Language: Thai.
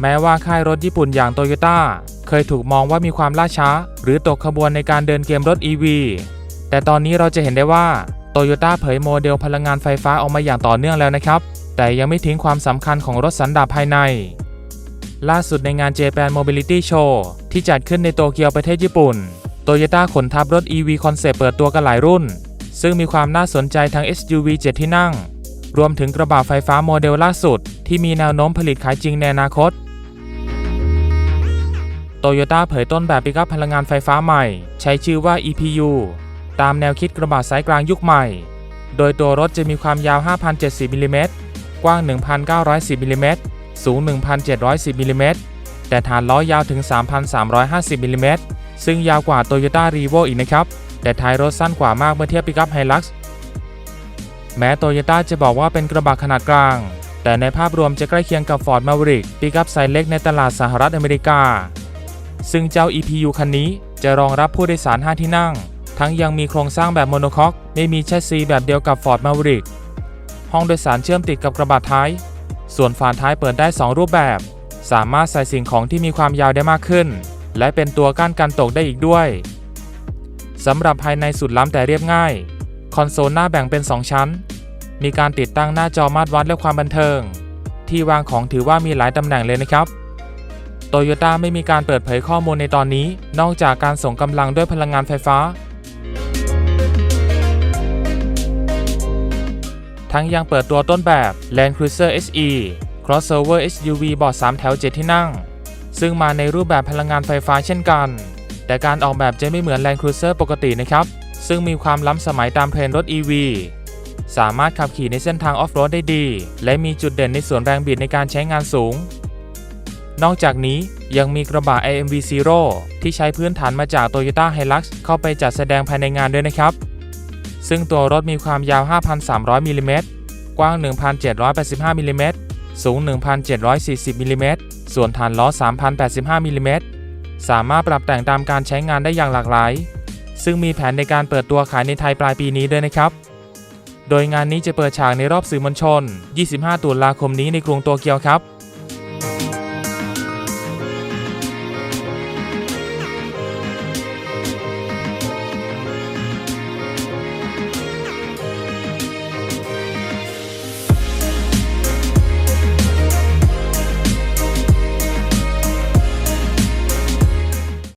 แม้ว่าค่ายรถญี่ปุ่นอย่างโตโยต้าเคยถูกมองว่ามีความล่าช้า หรือตกขบวนในการเดินเกมรถ EV แต่ตอนนี้เราจะเห็นได้ว่าโตโยต้าเผยโมเดลพลังงานไฟฟ้าออกมาอย่างต่อเนื่องแล้วนะครับ แต่ยังไม่ทิ้งความสำคัญของรถสันดาปภายใน ล่าสุดในงาน Japan Mobility Show ที่จัดขึ้นในโตเกียวประเทศญี่ปุ่นโตโยต้าขนทับรถ EV คอนเซปต์เปิดตัวกันหลายรุ่น ซึ่งมีความน่าสนใจทั้ง SUV 7 ที่นั่ง รวมถึงกระบะไฟฟ้าโมเดลล่าสุด ที่มีแนวโน้มผลิตขายจริงในอนาคต โตโยต้าเผยต้นแบบปิกอัพพลังงานไฟฟ้าใหม่ ใช้ชื่อว่า EPU ตามแนวคิดกระบะสายกลางยุคใหม่ โดยตัวรถจะมีความยาว 5,070มิลลิเมตรกว้าง 1,910มิลลิเมตรสูง 1,710มิลลิเมตรแต่ฐานล้อยาวถึง 3,350มิลลิเมตรซึ่งยาวกว่า Toyota r e v o อีกนะครับ แต่ท้ายรถสั้นกว่ามากเมื่อเทียบปิกอัพไฮลักซ์แม้โตโยต้าจะบอกว่าเป็นกระบะขนาดกลาง แต่ในภาพรวมจะใกล้เคียงกับ Ford Maverick ปิกอัพไซส์เล็กในตลาดสหรัฐอเมริกา ซึ่งเจ้า EPU คันนี้จะรองรับผู้โดยสาร 5 ที่นั่ง ทั้งยังมีโครงสร้างแบบโมโนคอกไม่มีแชสซีแบบเดียวกับ Ford Maverick ห้องโดยสารเชื่อมติดกับกระบะท้าย ส่วนฝาท้ายเปิดได้ 2 รูปแบบ สามารถใส่สิ่งของที่มีความยาวได้มากขึ้น และเป็นตัวกั้นกันตกได้อีกด้วยสำหรับภายในสุดล้ำแต่เรียบง่าย คอนโซลหน้าแบ่งเป็น 2 ชั้น มีการติดตั้งหน้าจอมาตรวัดและความบันเทิง ที่วางของถือว่ามีหลายตำแหน่งเลยนะครับ โตโยต้าไม่มีการเปิดเผยข้อมูลในตอนนี้ นอกจากการส่งกำลังด้วยพลังงานไฟฟ้า ทั้งยังเปิดตัวต้นแบบ Land Cruiser SE Crossover SUV เบาะ3แถว 7 ที่นั่ง ซึ่งมาในรูปแบบพลังงานไฟฟ้าเช่นกัน แต่การออกแบบจะไม่เหมือน Land Cruiser ปกตินะครับ ซึ่งมีความล้ำสมัยตามเทรนด์รถ EV สามารถขับขี่ในเส้นทางออฟโรดได้ดี และมีจุดเด่นในส่วนแรงบิดในการใช้งานสูง นอกจากนี้ยังมีกระบะ AMV Zero ที่ใช้พื้นฐานมาจาก Toyota Hilux เข้าไปจัดแสดงภายในงานด้วยนะครับ ซึ่งตัวรถมีความยาว 5,300มิลลิเมตรกว้าง 1,785มิลลิเมตรสูง 1,740มิลลิเมตรส่วนฐานล้อ 3,085มิลลิเมตรสามารถปรับแต่งตามการใช้งานได้อย่างหลากหลาย ซึ่งมีแผนในการเปิดตัวขายในไทยปลายปีนี้ด้วยนะครับ โดยงานนี้จะเปิดฉากในรอบสื่อมวลชน 25 ตุลาคมนี้ในกรุงโตเกียวครับ